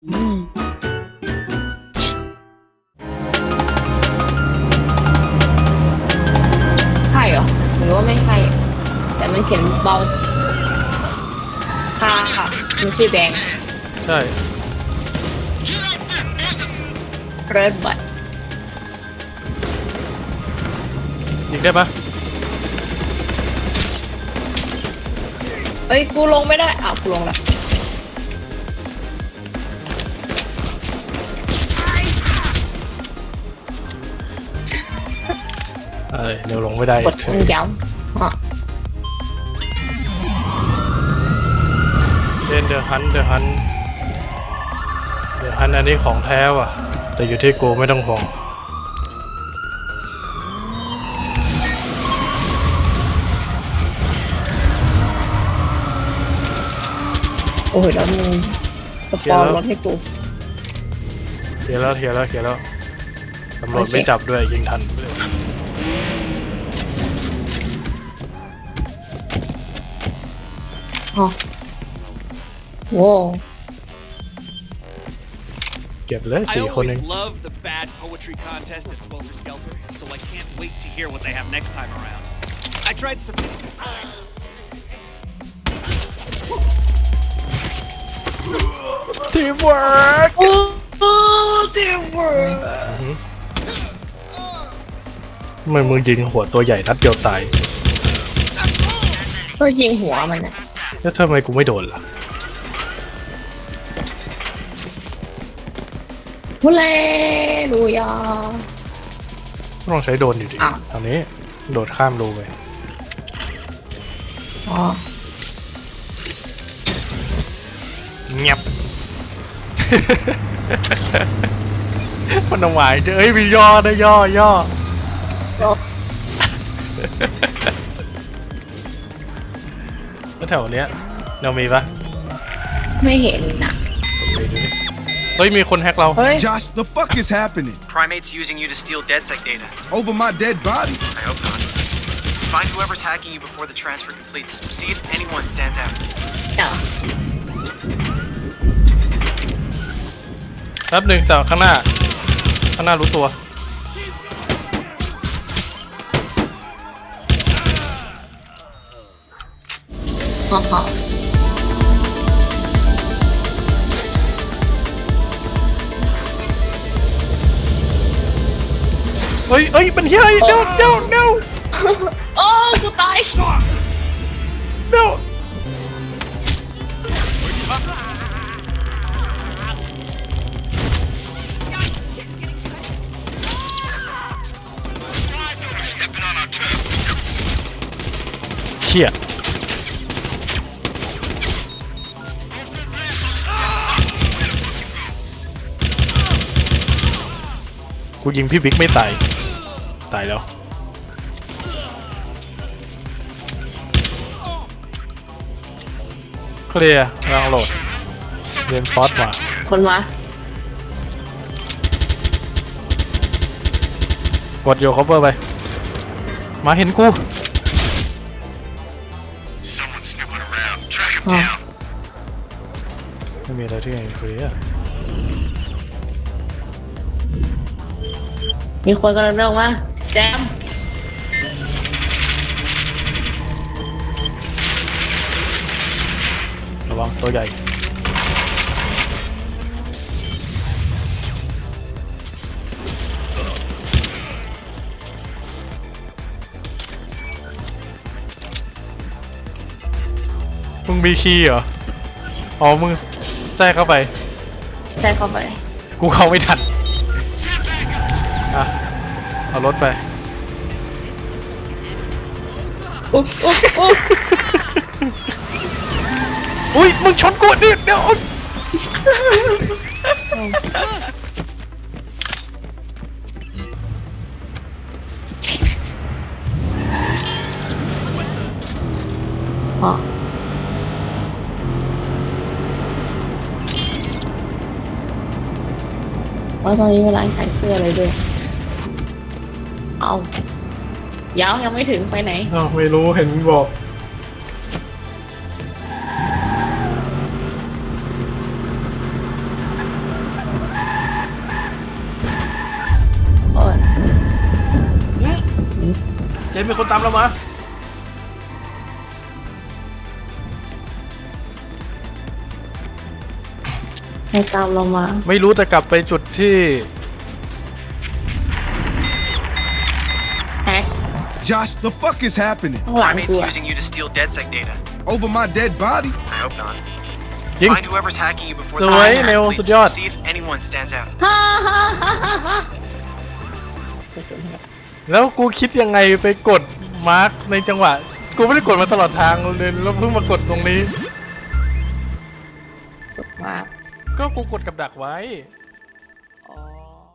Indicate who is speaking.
Speaker 1: ใช่เหรอหรือว่าไม่ใช่แต่มันเขียนเบาค่ะค่ะมันชื่อแดง
Speaker 2: ใช่
Speaker 1: เรดบัต
Speaker 2: ยิงได้ปะ
Speaker 1: เอ้ยกูลงไม่ได้อะกูลงละ
Speaker 2: เออเดี๋ยวลงไม่ได้
Speaker 1: กดมันย้ำอะ
Speaker 2: เล่นเดอะฮันเดอะฮันเดอะฮันอันนี้ของแท้ว่ะ แต่อยู่ที่กูไม่ต้องห่วง
Speaker 1: โอ้ยแล้วมึงสปอนรถให้กู
Speaker 2: เทียร์แล้วเทียร์แล้วเทียร์แล้วตำรวจ
Speaker 1: โอเค
Speaker 2: ไม่จับด้วยยิงทัน
Speaker 1: อ๋อโว้
Speaker 2: เก็บเลย
Speaker 3: I
Speaker 2: สี่คนเอ
Speaker 3: always
Speaker 2: ง
Speaker 3: love the bad poetry contest at Swelter Skelter, so I can't wait to hear what they have next time around. I tried some.
Speaker 2: ทีมเวิร์ก
Speaker 1: โอ้โอ้เดี๋ยวเว้ย
Speaker 2: ทำไมมึงยิงหัวตัวใหญ่นัดเดียวตาย
Speaker 1: ก็ยิงหัวมันนะ
Speaker 2: แล้วทำไมกูไม่โดนล่ะ
Speaker 1: ฮุเลลูยา
Speaker 2: ก็ต้องใช้โดนอยู่ดี
Speaker 1: อ้าว
Speaker 2: ตอนนี้ โดดข้ามรูไป
Speaker 1: อ๋อ
Speaker 2: เงียบมันเอาหมายเอ้ยมีย่อนะย่อย่อแล้ว แถวเนี้ยเรามีปะ
Speaker 1: ไม่เห็นนะ
Speaker 2: ไปดูดิเฮ้ยมีคนแฮกเรา
Speaker 1: เฮ้ย
Speaker 4: Josh, the fuck is happening?
Speaker 5: Primates using you to steal DedSec data.
Speaker 4: Over my dead body?
Speaker 5: I hope not. Find whoever's hacking you before the transfer completes. See if anyone stands out.
Speaker 1: เดี๋ยว
Speaker 2: แป๊บหนึ่งแต่ข้างหน้า ข้างหน้ารู้ตัว
Speaker 1: ฮ่าฮ่า
Speaker 2: เฮ้ยเฮ้ยมันเฮ้ย no no no
Speaker 1: โอ้กูตาย
Speaker 2: no เชี่ย กูยิงพี่บิ๊กไม่ตาย ตายแล้ว เคลียร์กำลังโหลดเรียนฟอสมา
Speaker 1: คนมา
Speaker 2: กดโยคอเวอร์ไป มาเห็นกู
Speaker 1: อ๋อ
Speaker 2: ไม่มีอะไรที่ไหนเคลียร์
Speaker 1: มีคนกำลังเดินออกมาแจม
Speaker 2: ระวังตัวใหญ่มึงมีคีย์เหรอ อ๋อ มึงแทรกเข้าไป
Speaker 1: ใส่เข้าไป
Speaker 2: กูเข้าไม่ทันอะ เอารถไป
Speaker 1: อุ๊บอุ๊บอุ๊บ
Speaker 2: อุ้ยมึงชนกูดิเดี๋ยว
Speaker 1: อ๋อว่าตอนนี้เวลาขายเสื้ออะไรด้วย เอายาวยังไม่ถึงไปไหน
Speaker 2: อ้าวไม่รู้เห็นบอก โอ้ยอืเจมเป็คนตามเรามา
Speaker 1: ให้ตามเรามา
Speaker 2: ไม่รู้จะกลับไปจุดที่
Speaker 4: Josh, the fuck is happening?
Speaker 1: ข้างหลัง
Speaker 5: Primates
Speaker 1: กูอะ
Speaker 5: using you to steal DedSec data.
Speaker 4: Over my dead body?
Speaker 5: I hope not.
Speaker 2: ยิง
Speaker 5: Find whoever's hacking you before
Speaker 2: ส
Speaker 5: the
Speaker 2: วย
Speaker 5: transfer
Speaker 2: เร็ว
Speaker 5: completes.
Speaker 2: สุดยอด
Speaker 5: See if anyone stands out.
Speaker 1: ฮ่าฮ่าฮ่าฮ่าฮ่า
Speaker 2: แล้วกูคิดยังไงไปกดมาร์กในจังหวะ กูไม่ได้กดมาตลอดทางเลยแล้วเพิ่งมากดตรงนี้
Speaker 1: มา
Speaker 2: ก็กูกดกับดักไว้